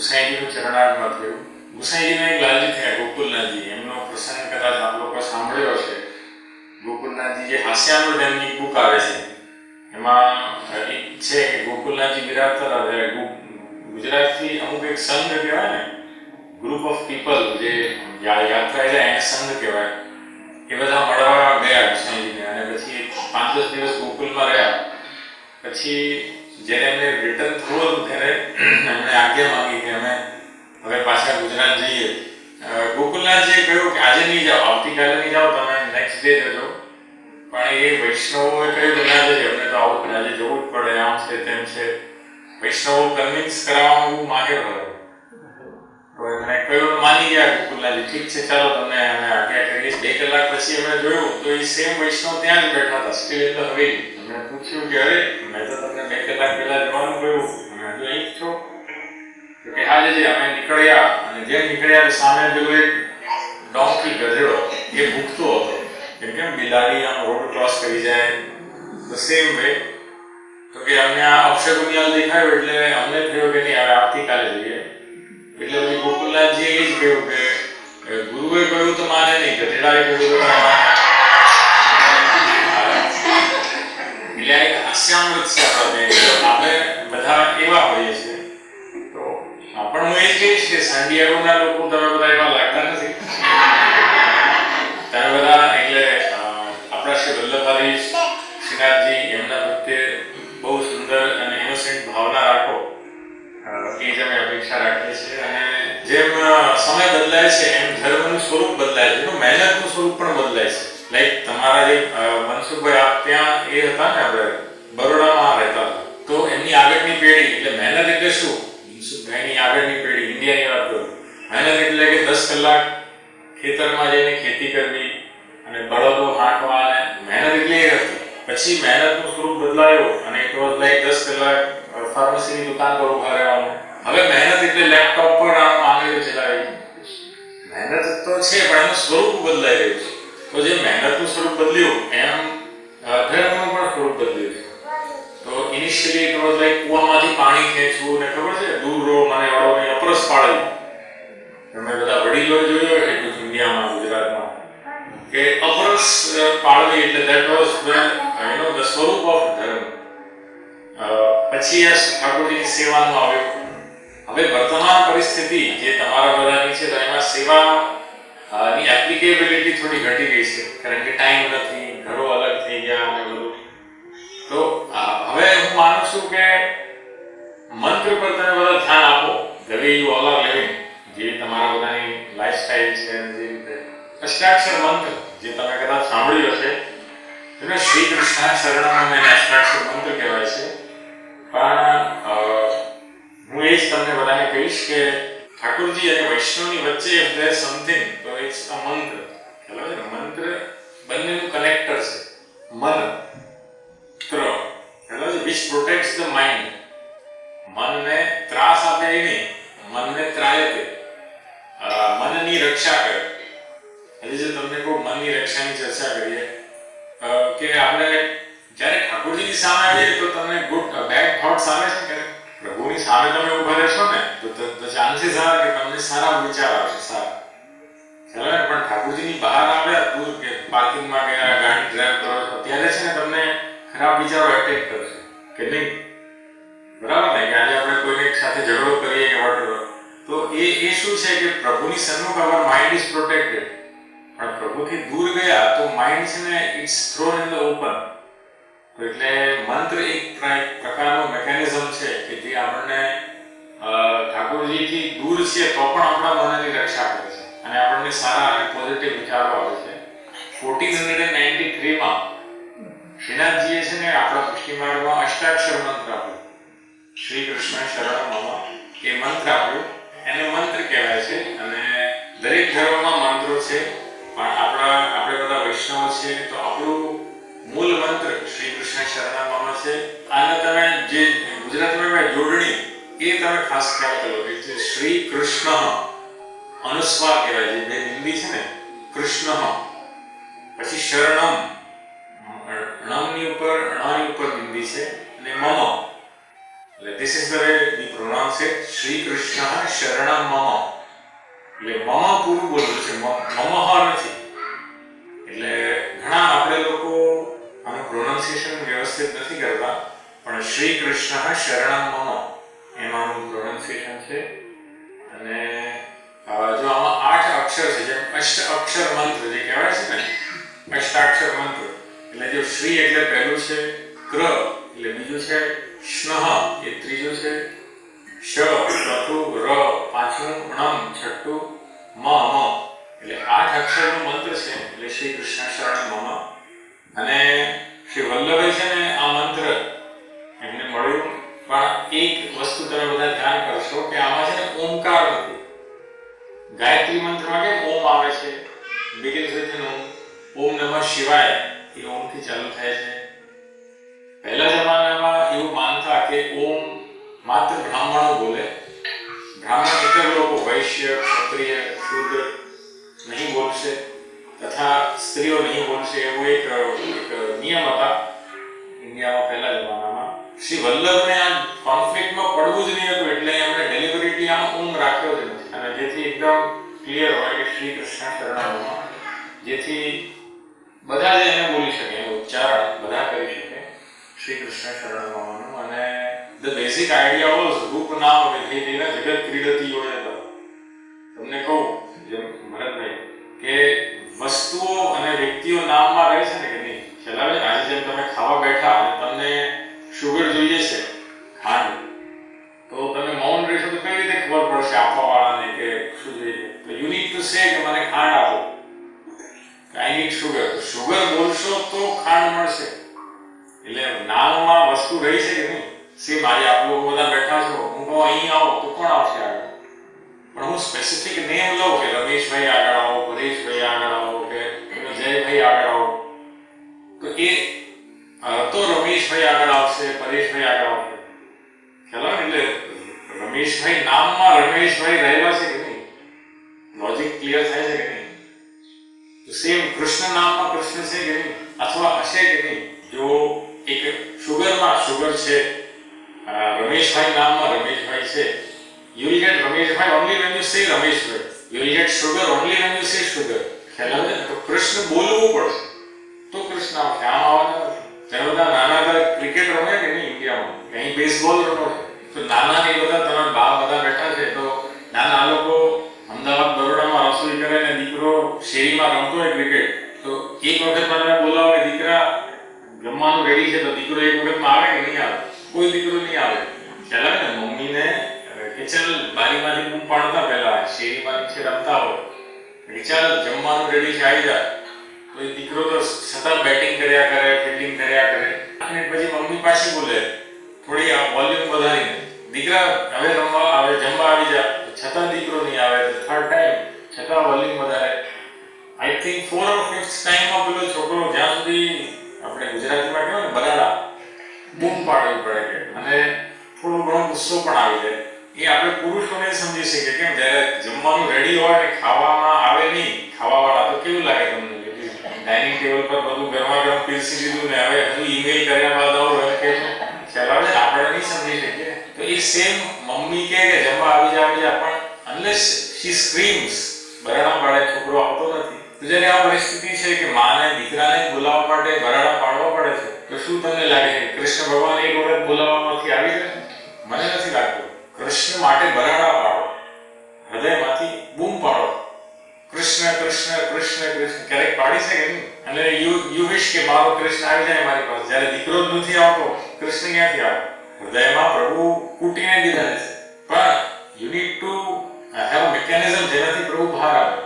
ગુસાઈજીનું ચરણાર્થમાં થયું. ગુસાઈજીના એક લાલજી થયા, ગોકુલનાથજી. એમનો પ્રસંગ કદાચ આપ લોકો સાંભળ્યો છે ગોકુલનાથજી જે હાસ્યામૃત એમની બુક આવે છે. એમાં છે કે ગોકુલનાથજી બિરાજતા હતા ગુજરાતથી અમુક એક સંઘ કહેવાય ને ગ્રુપ ઓફ પીપલ જે યાત્રા એટલે એને સંઘ કહેવાય. એ બધા મળવા ગયા ગુસાઈજીને. અને પછી પાંચ દસ દિવસ ગોકુલમાં રહ્યા. પછી જ્યારે એમને રિટર્ન થયું હતું ત્યારે એમણે આજ્ઞા માંગી કે અમે હવે પાછા ગુજરાત જઈએ. ગોકુલનાથજીએ કહ્યું કે આજે નહીં જાઓ, આવતીકાલે નહીં જાઓ, તમે નેક્સ્ટ ડે જજો પણ એ વૈષ્ણવોએ કહ્યું કે ના જઈએ, અમને તો આવું આજે જવું જ પડે, આમ છે, તેમ છે. વૈષ્ણવો કન્વિન્સ કરાવવાનું હું માગ્યો હતો. તો એમણે કહ્યું માની ગયા ગોકુલનાથજી, ઠીક છે, ચાલો તમને અમે આજ્ઞા કરીએ. બે કલાક પછી અમે જોયું, તો એ સેમ વૈષ્ણવ ત્યાં જ બેઠા હતા સ્ટીલ ઇન ધ હવેલી અમને પૂછ્યું કે અરે, મેં તો તમને બે કલાક પહેલા જવાનું કહ્યું તમે હજુ અહીં જ છો તો કે હા જી અમે નીકળ્યા અને જેમ નીકળ્યા તો સામે પેલું એક ડોંકી ગધેડો એ ભૂખતો હતો કેમ કેમ બિલાડી આમ રોડ ક્રોસ કરી જાય તો સેમ વે તો કે અમને આ અક્ષરગુનિયાલ દેખાયો એટલે અમને થયું કે નહીં હવે આવતીકાલે જઈએ એટલે પછી ગોકુલનાથજીએ એ જ કહ્યું કે અ, ગુરુએ કહ્યું તો માને નહીં ગધેડાએ કહ્યું તો હાસ્યામૃત છે આપણે બધા એવા હોઈએ છીએ. તો પણ હું એ કહીશ કે સાન્ડિયાગોના લોકો તમે એવા લાગતા નથી. તમે બધા એટલે આપણા શ્રી વલ્લભભાઈ શ્રીનાથજી એમના પ્રત્યે બહુ સુંદર અને ઇનોસેન્ટ ભાવના રાખો. એ જ અપેક્ષા રાખીએ છીએ. અને જેમ સમય બદલાય છે, એમ ધર્મનું સ્વરૂપ બદલાય છે. મહેનતનું સ્વરૂપ પણ બદલાય છે. લાઈક તમારા જે મનસુખભાઈ આપ ત્યાં એ હતા ને આપણે? બરોડામાં રહેતા હતા તો એમની આગળની પેઢી, એટલે મહેનત એટલે શું? મનસુખભાઈની આગળની પેઢી, ઇન્ડિયાની વાત કરું. મહેનત એટલે કે દસ કલાક ખેતરમાં જઈને ખેતી કરવી અને બળદો હાંકવા અને મહેનત એટલે એ હતી પછી મહેનતનું સ્વરૂપ બદલાયો અને ઇટ વોઝ લાઈક દસ કલાક ફાર્મસીની દુકાન પર ઊભા રહેવાનું. હવે મહેનત એટલે લેપટોપ પર આમ આંગળીઓ ચલાવી. મહેનત તો છે, પણ એનું સ્વરૂપ બદલાઈ રહ્યું છે. તો જે મહેનતનું સ્વરૂપ બદલ્યું કૂવામાંથી પાણી ખેંચવું ને, ખબર છે? દૂર મને વાળો ને અપરસ પાડવી તમે બધા વડીલો જોયો છે દુનિયામાં, ગુજરાતમાં, કે અપરસ પાડવી એટલે that was you know the સ્વરૂપ ઓફ ધર્મ. પછી આ ઠાકોરજીની સેવાનું આવ્યું. હવે વર્તમાન પરિસ્થિતિ, જે તમારા બધાની છે એમાં સેવા ની એપ્લિકેબિલિટી થોડી ઘટી ગઈ છે. કારણ કે ટાઈમ નથી, ઘરો અલગ થઈ ગયા અને બધું. તો હું માનું છું કે મંત્ર પર તમે બધા ધ્યાન આપો. the way you all are living જે તમારા બધાની લાઈફસ્ટાઈલ છે, જે રીતે અષ્ટાક્ષર મંત્ર જે તમે કદાચ સાંભળ્યું હશે. એને શ્રી કૃષ્ણ શરણમ એને અષ્ટાક્ષર મંત્ર કહેવાય છે. પણ હું એ જ તમને બધાને કહીશ કે ઠાકોરજી અને વૈષ્ણવની વચ્ચે ઇફ there સમથિંગ તો ઇટ્સ અ મંત્ર. ખ્યાલ? મંત્ર બંનેનું કનેક્ટર છે. મન ખ્યાલ protects the માઇન્ડ મનને ત્રાસ આપે નહીં, મનને ત્રાયતે મનની રક્ષા કરે. એટલે જે તમને કોઈ મનની રક્ષાની ચર્ચા કરીએ કે આપણે જ્યારે ઠાકોરજીની સામે આવીએ તો તમને ગુડ બેડ થોટ આવે છે કે પ્રભુની સામે તમે ઊભા રહેશો ને, તો ચાન્સીસ આવે કે તમને સારા વિચાર આવશે સારા. ને? પણ ઠાકોરજીની બહાર આવ્યા દૂર કે પાર્કિંગમાં ગયા, ગાડી ડ્રાઈવ કરો અત્યારે ત્યારે છે ને તમને ખરાબ વિચારો એટેક કરશે કે નહીં બરાબર ને, કે આજે આપણે કોઈને સાથે ઝઘડો કરીએ કે whatever. તો એ એ શું છે કે પ્રભુની સન્મુખ અવર માઇન્ડ ઇઝ પ્રોટેક્ટેડ પણ પ્રભુથી દૂર ગયા તો માઇન્ડ છે ને it's thrown in the open તો એટલે મંત્ર એક પ્ર- પ્રકારનો મેકેનિઝમ છે કે જે આપણને ઠાકોરજીથી દૂર છે તો પણ આપણા મનની રક્ષા કરે છે. અને આપણને સારા અને પોઝિટિવ વિચારો આવે છે. ફોર્ટીન હંડ્રેડ નાઇન્ટી થ્રીમાં શ્રીનાથજીએ છે ને આપણા પુષ્ટિમાર્ગમાં અષ્ટાક્ષર મંત્ર આપ્યો. શ્રી કૃષ્ણ શરણ એ મંત્ર આપ્યો. એને મંત્ર કહેવાય છે અને દરેક ધર્મમાં મંત્રો છે. પણ આપણા, આપણે બધા વૈષ્ણવ છીએ તો આપણું મૂળ મંત્ર શ્રી કૃષ્ણ શરણ છે. અને તમે જે ગુજરાતીમાં જોડણી, એ તમે ખાસ ખ્યાલ કરો કે શ્રી કૃષ્ણ અનુસ્વાર કહેવાય જે હિન્દી છે ને કૃષ્ણ પછી શરણમ. ણમની ઉપર ણની ઉપર બિંદી છે અને મમ એટલે this is the way the pronounce it Shri Krishna શરણમ મમ એટલે મમ પૂરું બોલવું છે મમહ નથી. એટલે ઘણા આપણે લોકો આનું પ્રોનાઉન્સિએશન વ્યવસ્થિત નથી કરતા, પણ શ્રી કૃષ્ણ શરણમ મમ એમાંનું પ્રોનાઉન્સિએશન છે. અને જો આમાં આઠ અક્ષર છે, જેમ અષ્ટ અક્ષર મંત્ર જે કહેવાય છે ને અષ્ટાક્ષર મંત્ર એટલે જો શ્રી એટલે પહેલું છે ક્ર, એટલે બીજું છે સ્નહ, એ ત્રીજું છે શ ચોથું ર, પાંચમું ણમ, છઠ્ઠું મ મ. એટલે આઠ અક્ષરનો મંત્ર છે, એટલે શ્રી કૃષ્ણ શરણ મમ. અને શ્રી વલ્લભે છે ને આ મંત્ર એમને મળ્યું. પણ એક વસ્તુ તમે બધા ધ્યાન કરશો કે આમાં છે ને ઓમકાર નથી. ગાયત્રી મંત્રમાં કેમ ઓમ આવે છે? બિગિન્સ વિથ ઓમ નમઃ શિવાય. એ ઓમથી ચાલુ થાય છે. પહેલા જમાનામાં એવું માનતા કે ઓમ માત્ર બ્રાહ્મણો બોલે. બ્રાહ્મણ ઇતર લોકો વૈશ્ય, ક્ષત્રિય શુદ્ર નહીં બોલશે તથા સ્ત્રીઓ નહીં બોલશે એવો એક નિયમ હતા ઇન્ડિયામાં પહેલા જમાનામાં. શ્રી વલ્લભને આ કોન્ફ્લિક્ટમાં પડવું જ નહીં હતું એટલે એમણે ડેલિવરીટી આમ ઊંઘ રાખ્યો જ નથી. અને જેથી એકદમ ક્લિયર હોય કે શ્રી કૃષ્ણ શરણામાં જેથી ધ બેઝિક આઈડિયા વોઝ રૂપ નામ વિધિને જગત ક્રીડતી યોજના તમને કહું, જેમ ભરતભાઈ, કે વસ્તુઓ અને વ્યક્તિઓ નામમાં રહે છે ને કે નહીં? છેલ્લા આજે જેમ તમે ખાવા બેઠા અને તમને શુગર જોઈએ છે, ખાંડ, તો તમે મૌન રહેશો તો કઈ રીતે ખબર પડશે આપવા વાળાને કે શું જોઈએ તો યુ નીડ ટુ સે કે મને ખાંડ આપો. આઈ નીડ શુગર શુગર બોલશો તો ખાંડ મળશે. એટલે નામમાં વસ્તુ રહી છે કે નહીં સેમ આજે આપ લોકો બધા બેઠા છો હું કહું અહીં આવો તો કોણ આવશે આગળ પણ હું સ્પેસિફિક નેમ લઉં કે રમેશભાઈ આગળ આવો પરેશભાઈ આગળ આવો કે જયભાઈ આગળ આવો તો એ અ, તો રમેશભાઈ આગળ આવશે પરેશભાઈ આગળ આવશે ખ્યાલ આવે ને? એટલે રમેશભાઈ નામમાં રમેશભાઈ રહેલા છે કે નહીં લોજિક ક્લિયર થાય છે કે નહીં તો સેમ કૃષ્ણ નામમાં કૃષ્ણ છે કે નહીં અથવા હશે કે નહીં જો એક શુગરમાં શુગર છે અ, રમેશભાઈ નામમાં રમેશભાઈ છે you will get Rameshbhai only when you say Rameshbhai you will get sugar only when you say sugar ખ્યાલ આવે ને? તો કૃષ્ણ બોલવું પડશે તો કૃષ્ણ આવશે આમ આવવાના નથી તમે બધા નાના હતા ક્રિકેટ રમે કે નહીં ઇન્ડિયામાં અહીં બેસબોલ રમો છો તો નાના ને એ બધા તમે બા બધા બેઠા છે તો નાના આ લોકો અમદાવાદ બરોડામાં રસોઈ કરે ને દીકરો શેરીમાં રમતો હોય ક્રિકેટ તો એક વખત મને બોલાવો કે દીકરા જમવાનું રેડી છે તો દીકરો એક વખતમાં આવે કે નહીં આવે? કોઈ દીકરો નહીં આવે. ખ્યાલ આવે ને મમ્મીને કે ચાલ બારીમાંથી બૂમ પાડતા પહેલા શેરીમાં છે રમતા હોય. કે ચાલ જમવાનું રેડી છે આવી જા. તો એ દીકરો તો સતત બેટિંગ કર્યા કરે ફિલ્ડિંગ કર્યા કરે. અને પછી મમ્મી પાછી બોલે, થોડી આ વોલ્યુમ વધારીને દીકરા, હવે રમવા હવે જમવા આવી જા. છતાં દીકરો નહીં આવે થર્ડ ટાઈમ છતાં વોલ્યુમ વધારે. I think four or fifth ટાઈમમાં પેલો છોકરો જ્યાં સુધી આપણે ગુજરાતીમાં કહેવાય ને બરાડા બૂમ પાડવી પડે કે અને થોડું ઘણો ગુસ્સો પણ આવી જાય. એ આપણે પુરુષોને સમજી શકીએ કેમ જ્યારે જમવાનું રેડી હોય ને, ખાવામાં આવે નહીં, ખાવાવાળા, તો કેવું લાગે તમને? ડાઇનિંગ ટેબલ પર બધું ગરમા ગરમ પીરસી દીધું ને, હવે હજુ ઈમેલ કર્યા બાદ આવું રહે કે ચલાવે આપણે નહીં સમજી શકીએ. તો એ સેમ મમ્મી કે કે, જમવા આવી જા આવી જા. પણ અનલેસ શી સ્ક્રીમ્સ બરાડા પાડે છોકરો આવતો નથી. તો જ્યારે આ પરિસ્થિતિ છે કે માને, દીકરાને બોલાવવા માટે બરાડા શું તમને લાગે? કૃષ્ણ ભગવાન એક વખત બોલાવવામાંથી આવી જશે મને નથી લાગતું. કૃષ્ણ માટે બરાડા પાડો. હૃદયમાંથી બૂમ પાડો. કૃષ્ણ કૃષ્ણ કૃષ્ણ કૃષ્ણ. ક્યારેક પાડી શકે નહીં અને યુ યુ વિશ કે મારો કૃષ્ણ આવી જાય મારી પાસે. જ્યારે દીકરો જ નથી આવતો, કૃષ્ણ ક્યાંથી આવે? હૃદયમાં પ્રભુ કૂટીને દીધા છે. પણ you need to have mechanism જેનાથી પ્રભુ બહાર આવે.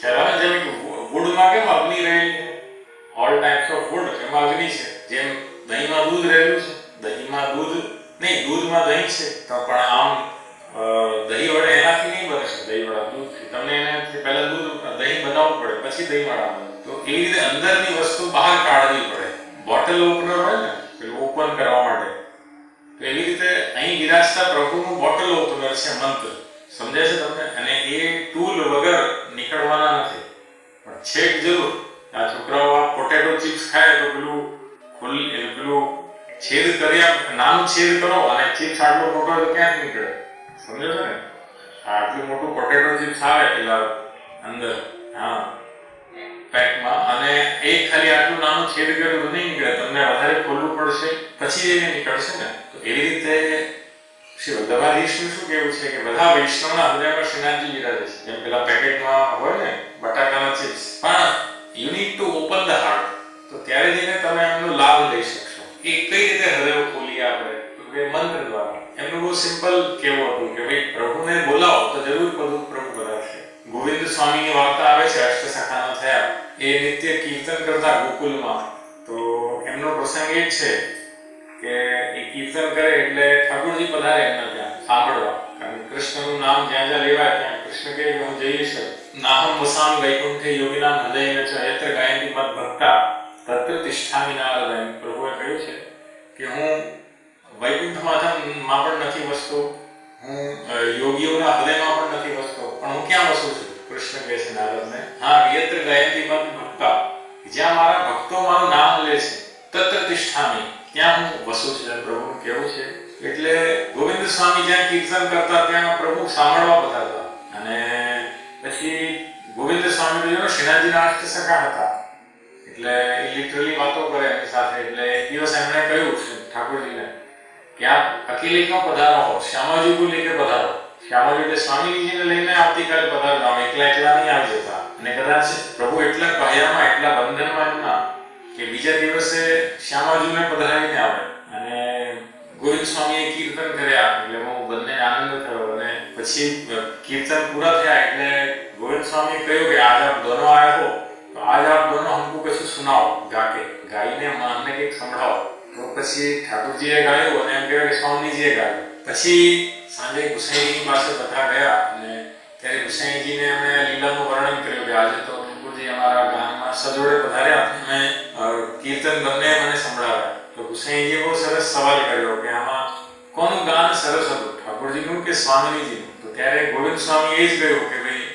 ખ્યાલ આવે જેમ કે વુડમાં કેમ અગ્નિ રહેલી ઓલ ટાઈપ્સ ઓફ વુડ એમાં અગ્નિ છે. જેમ દહીંમાં દૂધ રહેલું છે, દહીંમાં દૂધ નહીં, દૂધમાં દહીં છે, તો પણ આમ દહીં વડે એનાથી નહીં બને છે દહીં વડા દૂધથી તમને એનાથી પહેલાં દૂધ, દહીં બનાવવું પડે, પછી દહીં વડા તો એવી રીતે અંદરની વસ્તુ બહાર કાઢવી પડે. બોટલ ઓપનર હોય ને, પેલું ઓપન કરવા માટે. તો એવી રીતે અહીં વિરાજતા પ્રભુનું બોટલ ઓપનર છે મંત્ર. સમજાય છે તમને? અને એ ટૂલ વગર નીકળવાના નથી. પણ છેક જરૂર, આ છોકરાઓ પોટેટો ચિપ્સ ખાય તો પેલું પેલું છેદ કર્યા નાનું છેદ કરો અને ચિપ્સ આટલો મોટો તો ક્યાં નીકળે? સમજો છો ને આટલું મોટું પોટેટો ચિપ્સ આવે પેલા અંદર, હા. પેકમાં અને એક ખાલી આટલું નાનું છેદ કર્યું તો નહીં નીકળે. તમને વધારે ખોલવું પડશે. પછી એને નીકળશે ને? તો એવી રીતે શ્રી વલ્લભાધીશનું શું કેવું છે કે બધા વૈષ્ણવના હૃદયમાં શ્રીનાથજી બિરાજે છે? જેમ પેલા પેકેટમાં હોય ને, બટાકાના ચિપ્સ પણ you need to open the heart તો ત્યારે જઈને તમે એમનો લાભ લઈ શકશો. એ કઈ રીતે હૃદય ખોલીએ આપણે? તો કે મંત્ર દ્વારા. એમનું બહુ સિમ્પલ કેવું હતું કે ભાઈ, પ્રભુને બોલાવો તો જરૂર પ્રભુ પ્રભુ કરાવશે ગોવિંદ સ્વામીની વાર્તા આવે છે, અષ્ટસખાના થયા. એ નિત્ય કીર્તન કરતા ગોકુલમાં. તો એમનો પ્રસંગ એ છે કે એ કીર્તન કરે એટલે ઠાકોરજી પધારે એમના ત્યાં, સાંભળવા. કારણ કૃષ્ણનું નામ જ્યાં જ્યાં લેવાય ત્યાં કૃષ્ણ કે હું જઈએ છે નાહમ વસામ વૈકુંઠે યોગીનામ હૃદય ચ યત્ર ગાયંતિ મત ભક્તા. તિષ્ઠામિ પ્રભુએ કહ્યું છે કે હું વૈકુંઠમાં પણ નથી વસતો, હું યોગીઓના હૃદયમાં પણ નથી વસતો, પણ હું ક્યાં વસું છું? કૃષ્ણ કહે છે નારદને, હા, યત્ર ગાયંતિ મત ભક્તા જ્યાં મારા ભક્તો મારું નામ લે છે તત્ર તિષ્ઠામી ત્યાં હું વસું છું. પ્રભુનું કહેવું છે. એટલે ગોવિંદ સ્વામી જ્યાં કીર્તન કરતા, ત્યાં પ્રભુ સાંભળવા હતા અને પછી ગોવિંદ સ્વામી તો જો શ્રીનાથજીના અષ્ટસખા હતા. એટલે લિટરલી વાતો કરે એમની સાથે. એટલે એક દિવસ એમણે કહ્યું ઠાકોરજીને કે આપ અકેલે ક્યાં પધારો હો, શ્યામાજી કો લેકે પધારો. શ્યામાજી એટલે સ્વામીજીને લઈને આવતીકાલે પધારો. આમ એકલા એકલા નહીં આવી જતા. અને કદાચ પ્રભુ એટલા પાયામાં એટલા બંધનમાં હતા કે બીજા દિવસે શ્યામાજીને પધરાવીને આવે. અને ગોવિંદ સ્વામીએ કીર્તન કર્યા. એટલે હું બંને આનંદ થયો. અને પછી કીર્તન પૂરા થયા. એટલે ગોવિંદ સ્વામી કહ્યું કે આજ આપ દોનો આવ્યા હો. તો આજ આપ દોનો हमको કશું સુનાઓ ગાકે ગાઈને અમને કંઈક સંભળાવો તો પછી ઠાકોરજીએ ગાયું અને એમ કહેવાય કે સ્વામીજીએ ગાયું પછી સાંજે ગુસાઈજીની પાસે બધા ગયા અને ત્યારે ગુસાઈજીને એમણે લીલાનું વર્ણન કર્યું કે આજે તો ઠાકોરજી અમારા ગામમાં સજોડે પધાર્યા અને અ, કીર્તન બંને મને સંભળાવ્યા તો ગુસાઈજીએ બહુ સરસ સવાલ કર્યો કે આમાં કોનું ગાન સરસ હતું ઠાકોરજીનું કે સ્વામિનીજીનું તો ત્યારે ગોવિંદ સ્વામી એ જ કહ્યું કે ભાઈ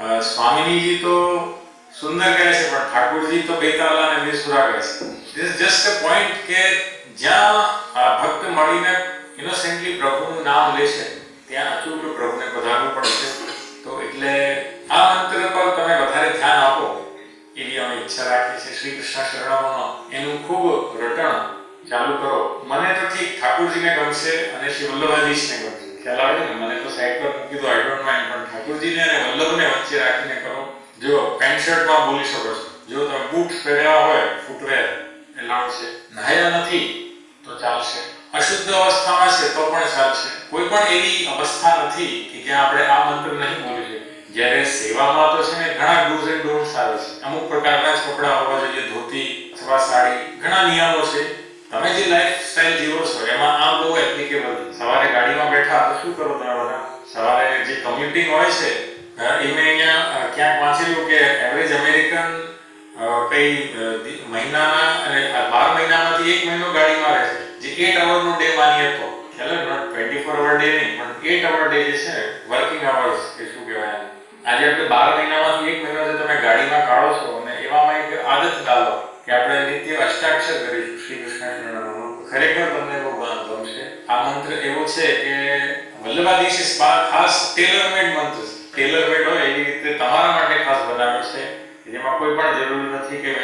અ, સ્વામિનીજી તો સુંદર કહે છે, પણ ઠાકોરજી તો બેતાલા અને બેસુરા કહે છે. ધીસ જસ્ટ અ પોઈન્ટ કે જ્યાં ભક્ત મળીને ઇનોસેન્ટલી પ્રભુનું નામ લે છે ત્યાં અચૂક પ્રભુને પધારવું છે. તો એટલે આ મંત્ર પર તમે વધારે ધ્યાન આપો. એવી અમે ઈચ્છા રાખી છે શ્રી કૃષ્ણ શરણામનો એનું ખૂબ રટણ ચાલુ કરો. મને તો ઠીક ઠાકોરજીને ગમશે અને શ્રી વલ્લભાજીશને ગમશે. ખ્યાલ આવે ને? મને તો સાઈડ પર મૂકી દો. આઈ ડોન્ટ માઇન્ડ પણ ઠાકોરજીને અને વલ્લભને વચ્ચે રાખીને કરો. જો પેન્ટ શર્ટમાં બોલી શકો છો. જો તમે બૂટ પહેર્યા હોય ફૂટવેર એલાઉડ છે. નહાયા નથી, તો ચાલશે. અશુદ્ધ અવસ્થામાં છે, તો પણ ચાલશે. કોઈ પણ એવી અવસ્થા નથી કે જ્યાં આપણે આ મંત્ર નહીં બોલી શકીએ. જ્યારે સેવામાં તો છે ને ઘણા ડૂઝ એન્ડ ડોન્ટ્સ આવે છે. અમુક પ્રકારના જ કપડાં હોવા જોઈએ, ધોતી અથવા સાડી. ઘણા નિયમો છે. તમે જે લાઈફ સ્ટાઈલ જીવો છો, એમાં આ બહુ એપ્લિકેબલ સવારે ગાડીમાં બેઠા તો શું કરો તમે બધા સવારે જે કમ્યુટિંગ હોય છે એ અહીંયા ક્યાંક વાંચેલું કે એવરેજ અમેરિકન કઈ મહિનાના અને બાર મહિનામાંથી એક મહિનો ગાડીમાં રહે છે, જે 8 અવરનો ડે માની હતો. ખ્યાલ નોટ 24 અવર ડે નહીં, પણ એટ અવર ડે જે છે વર્કિંગ અવર્સ કે શું કહેવાય આજે આપણે બાર મહિનામાંથી એક મહિનો જે તમે ગાડીમાં કાઢો છો અને એવામાં એક આદત ડાલો કે આપણે નિત્ય અષ્ટાક્ષર કરીશું. શ્રી કૃષ્ણ ખરેખર તમને બહુ ગમ- ગમશે. આ મંત્ર એવો છે કે વલ્લભાધીશે સ્પા ખાસ ટેલર ટેલર મેડ હોય એવી રીતે તમારા માટે ખાસ બનાવ્યો છે. જેમાં કોઈ પણ જરૂરી નથી કે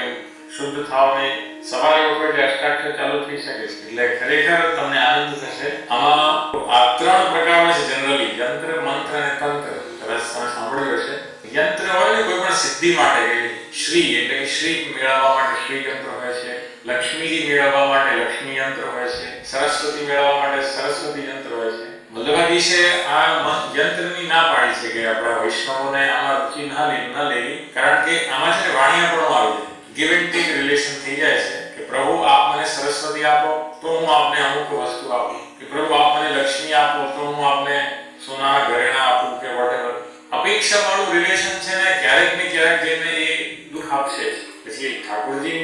શુદ્ધ થાવ ને સવારે ઉઠો એટલે અષ્ટાક્ષર ચાલુ થઈ શકે છે. એટલે ખરેખર તમને આનંદ થશે. આમાં આ ત્રણ પ્રકારના છે જનરલી યંત્ર, મંત્ર અને તંત્ર. કદાચ તમે સાંભળ્યું હશે. યંત્ર હોય ને કોઈ પણ સિદ્ધિ માટે શ્રી એટલે કે શ્રી મેળવવા માટે શ્રી યંત્ર હોય છે. લક્ષ્મીજી મેળવવા માટે લક્ષ્મી યંત્ર હોય છે. સરસ્વતી મેળવવા માટે સરસ્વતી યંત્ર હોય છે. સરસ્વતી આપો તો અમુક વસ્તુ આપું. પ્રભુ આપ લક્ષ્મી આપો તો હું આપને સોનાના ઘરેણા કે વોટેવર અપેક્ષા વાળું રિલેશન છે ને ક્યારેક ને ક્યારેક દુઃખ આપશે પછી Thakorji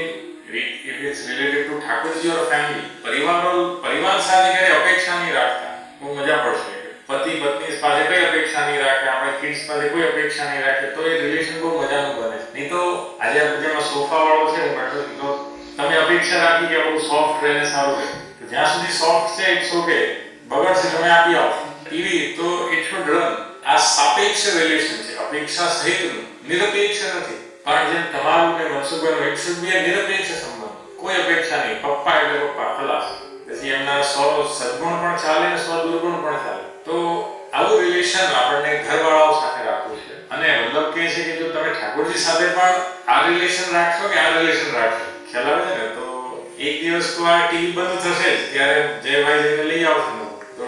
related Thakorji or family પરિવાર પરિવાર સાથે ક્યારે અપેક્ષા નહીં રાખતા. બહુ મજા પડશે. પતિ, પત્ની પાસે કઈ અપેક્ષા નહીં રાખે? આપણે કિડ્સ પાસે કોઈ અપેક્ષા નહીં રાખે? તો એ રિલેશન બહુ મજાનું બને નહીં તો આજે જેમાં સોફા વાળો છે છું તો તમે અપેક્ષા રાખી કે બહુ સોફ્ટ રહે સારું રહે. તો જ્યાં સુધી સોફ્ટ છે ઇટ્સ ઓકે બગડશે, તમે આપી આવો. ટીવી તો ઇટ શુડ રન આ સાપેક્ષ રિલેશન છે. અપેક્ષા સહિતનું. નિરપેક્ષ નથી. પણ જેમ તમારું ને મનસુખભાઈનું ઇટ શુડ બી નિરપેક્ષ સંબંધ. કોઈ અપેક્ષા નહીં. પપ્પા એટલે પપ્પા, ખલાસ. પછી એમના સો સદગુણ પણ ચાલે અને સો દુર્ગુણ પણ ચાલે. તો આવું રિલેશન આપણને ઘરવાળાઓ સાથે રાખવું છે. અને વલ્લભ કહે છે કે જો તમે ઠાકોરજી સાથે પણ આ રિલેશન રાખશો કે આ રિલેશન રાખશો? ખ્યાલ આવે છે ને? તો એક દિવસ તો આ ટીવી બંધ થશે જ. ત્યારે જયભાઈ જઈને લઈ આવશે તો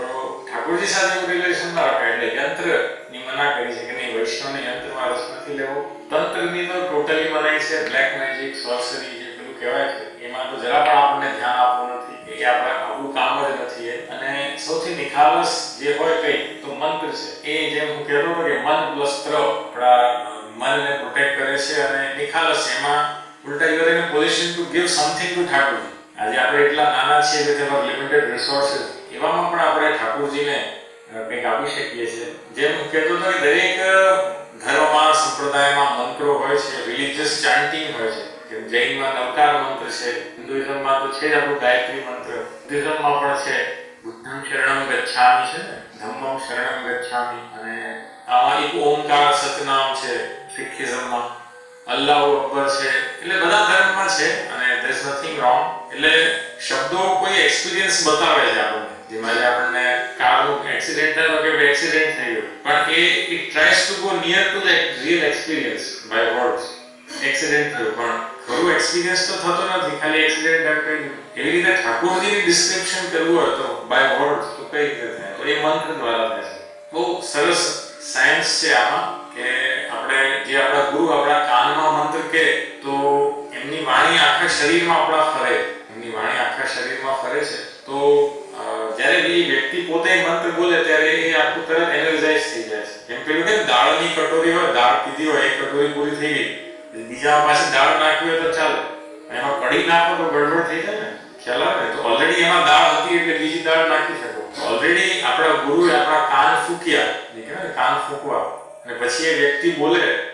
ઠાકોરજી સાથે રિલેશન ના રખાય. એટલે યંત્રની મના કરી છે કે નહીં? વૈષ્ણવને યંત્રમાં રસ નથી લેવો. તંત્રની તો ટોટલી મનાઈ છે. બ્લેક મેજિક સોર્સરી જે પેલું કહેવાય છે, એમાં તો જરા પણ આપણને ધ્યાન આપવું નથી. એ આપણા આપણું કામ જ નથી અને સૌથી નિખાલસ જે હોય કઈ, તો મંત્ર છે. એ જેમ હું કહેતો હતો કે મન પ્લસ ત્ર આપણા મનને પ્રોટેક્ટ કરે છે અને નિખાલસ એમાં ઉલટા in position to give something to Thakorji. આજે આપણે એટલા નાના છીએ કે તેમાં લિમિટેડ રિસોર્સિસ એવામાં પણ આપણે ઠાકોરજીને કંઈક આપી શકીએ છીએ. જેમ હું કહેતો હતો દરેક ધર્મમાં, સંપ્રદાયમાં મંત્રો હોય છે રિલિજિયસ ચાન્ટિંગ હોય છે. કે જૈનમાં અવતાર મંત્ર છે હિન્દુઇઝમમાં તો છે આપણું ગાયત્રી મંત્ર. બુદ્ધિઝમમાં પણ છે. બુદ્ધમ શરણમ ગચ્છામી છે ને? ધમ્મમ શરણમ ગચ્છામી અને આમાં એક ઓમકાર સતનામ છે શીખિઝમમાં અલ્લાહ અકબર છે. એટલે બધા ધર્મમાં છે અને ધેર is nothing wrong. એટલે શબ્દો કોઈ એક્સપિરિયન્સ બતાવે છે આપણને. જેમાં આપણને કારનું એક્સિડન્ટ થયો એક્સિડન્ટ થઈ ગયો. પણ એ it tries to go near to the real experience by words accident થયો, પણ ખરું એક્સપિરિયન્સ તો થતો નથી. ખાલી એક્સિડન્ટ એમ એવી રીતે ઠાકોરજીની ડિસ્ક્રિપ્શન કરવું હોય તો બાય વર્ડ તો કઈ રીતે થાય? તો એ મંત્ર દ્વારા થાય છે. બહુ સરસ સાયન્સ છે આમાં કે આપણે જે આપણા ગુરુ આપણા કાનમાં મંત્ર કહે તો એમની વાણી આખા શરીરમાં આપણા ફરે. એમની વાણી આખા શરીરમાં ફરે છે. તો જ્યારે એ વ્યક્તિ પોતે મંત્ર બોલે ત્યારે એ આખું તરત એનર્જાઇઝ થઈ જાય છે. એમ પેલું કે દાળની કટોરી હોય, દાળ પીધી હોય એક કટોરી પૂરી થઈ ગઈ. બીજા પાસે દાળ નાખવી હોય તો ચાલે. એમાં કઢી નાખો તો ગડબડ થઈ જાય ને. ખ્યાલ આવે? તો ઓલરેડી એમાં દાળ હતી એટલે બીજી દાળ નાખી શકો. ઓલરેડી આપણા ગુરુએ આપણા કાન ફૂક્યા. કાન ફૂંકવા. અને પછી એ વ્યક્તિ બોલે